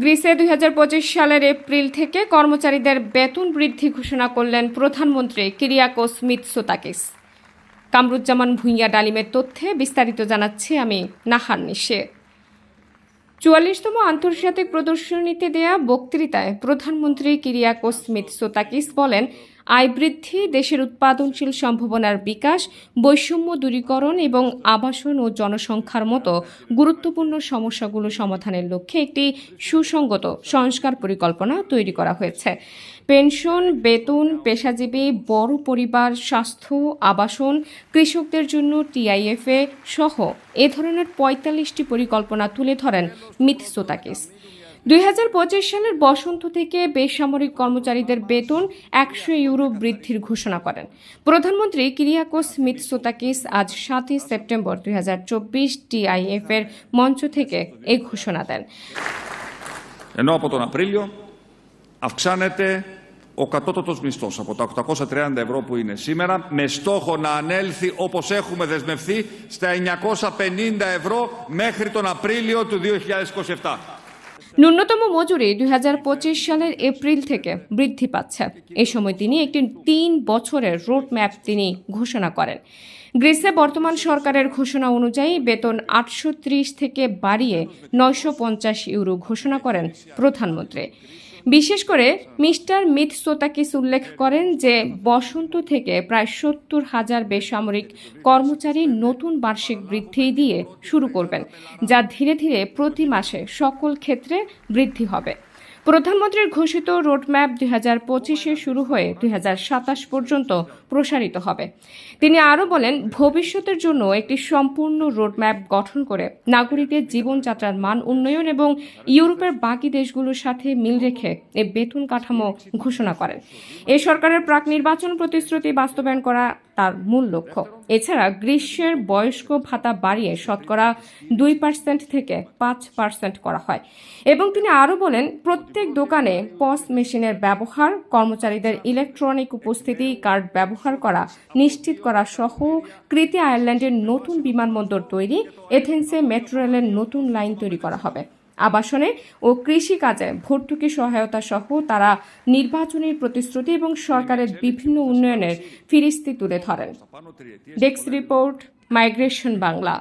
গ্রিসে দুই হাজার পঁচিশ সালের এপ্রিল থেকে কর্মচারীদের বেতন বৃদ্ধি ঘোষণা করলেন প্রধানমন্ত্রী কিরিয়াকোস মিৎসোতাকিস। কামরুজ্জামান ভুঁইয়া ডালিমের তথ্যে বিস্তারিত জানাচ্ছি আমি নাহার নিশে। চুয়াল্লিশতম আন্তর্জাতিক প্রদর্শনীতে দেয়া বক্তৃতায় প্রধানমন্ত্রী কিরিয়াকোস মিৎসোতাকিস বলেন আয় বৃদ্ধি, দেশের উৎপাদনশীল সম্ভাবনার বিকাশ, বৈষম্য দূরীকরণ এবং আবাসন ও জনসংখ্যার মতো গুরুত্বপূর্ণ সমস্যাগুলো সমাধানের লক্ষ্যে একটি সুসংগত সংস্কার পরিকল্পনা তৈরি করা হয়েছে। পেনশন, বেতন, পেশাজীবী, বড় পরিবার, স্বাস্থ্য, আবাসন, কৃষকদের জন্য টিআইএফএ সহ এ ধরনের পঁয়তাল্লিশটি পরিকল্পনা তুলে ধরেন মিথসোতাকিস দুই সালের বসন্ত থেকে বেসামরিক কর্মচারীদের বেতন একশো ইউরো বৃদ্ধির ঘোষণা করেন প্রধানমন্ত্রী কিরিয়াকোস মিৎসোতাকিস আজ সাতই সেপ্টেম্বর দুই টিআইএফ এর মঞ্চ থেকে এই ঘোষণা দেন Ενώ από τον Απρίλιο αυξάνεται ο κατώτατος μισθός από τα 830 ευρώ που είναι σήμερα με στόχο να ανέλθει όπως έχουμε δεσμευθεί στα 950 ευρώ μέχρι τον Απρίλιο του 2027. ন্যূনতম মজুরি দুই হাজার পঁচিশ সালের এপ্রিল থেকে বৃদ্ধি পাচ্ছে। এ সময় তিনি একটি তিন বছরের রোডম্যাপ তিনি ঘোষণা করেন। গ্রিসে বর্তমান সরকারের ঘোষণা অনুযায়ী বেতন আটশো ত্রিশ থেকে বাড়িয়ে নয়শো পঞ্চাশ ইউরো ঘোষণা করেন প্রধানমন্ত্রী। বিশেষ করে মিস্টার মিথ সোতাকিস উল্লেখ করেন যে বসন্ত থেকে প্রায় সত্তর হাজার বেসামরিক কর্মচারী নতুন বার্ষিক বৃদ্ধি দিয়ে শুরু করবেন, যা ধীরে ধীরে প্রতি মাসে সকল ক্ষেত্রে বৃদ্ধি হবে। প্রধানমন্ত্রীর ঘোষিত রোডম্যাপ দুই হাজার পঁচিশে শুরু হয়ে দুই হাজার সাতাশ পর্যন্ত প্রসারিত হবে। তিনি আরও বলেন, ভবিষ্যতের জন্য একটি সম্পূর্ণ রোডম্যাপ গঠন করে নাগরিকদের জীবনযাত্রার মান উন্নয়ন এবং ইউরোপের বাকি দেশগুলোর সাথে মিল রেখে এ বেতন কাঠামো ঘোষণা করেন। এ সরকারের প্রাক নির্বাচন প্রতিশ্রুতি বাস্তবায়ন করা তার মূল লক্ষ্য। এছাড়া গ্রীষ্মের বয়স্ক ভাতা বাড়িয়ে শতকরা দুই পার্সেন্ট থেকে পাঁচ পার্সেন্ট করা হয়। এবং তিনি আরও বলেন, প্রত্যেক দোকানে পস মেশিনের ব্যবহার, কর্মচারীদের ইলেকট্রনিক উপস্থিতি, কার্ড ব্যবহার করা, নিশ্চিত করা সহ কৃতি আয়ারল্যান্ডের নতুন বিমানবন্দর তৈরি, এথেন্সে মেট্রো রেলের নতুন লাইন তৈরি করা হবে। আবাসনে ও কৃষি কাজে ভর্তুকি সহায়তা সহ তারা নির্বাচনী প্রতিশ্রুতি এবং সরকারের বিভিন্ন উন্নয়নের ফিরিস্তি তুলে ধরেন। Desk report, migration Bangla.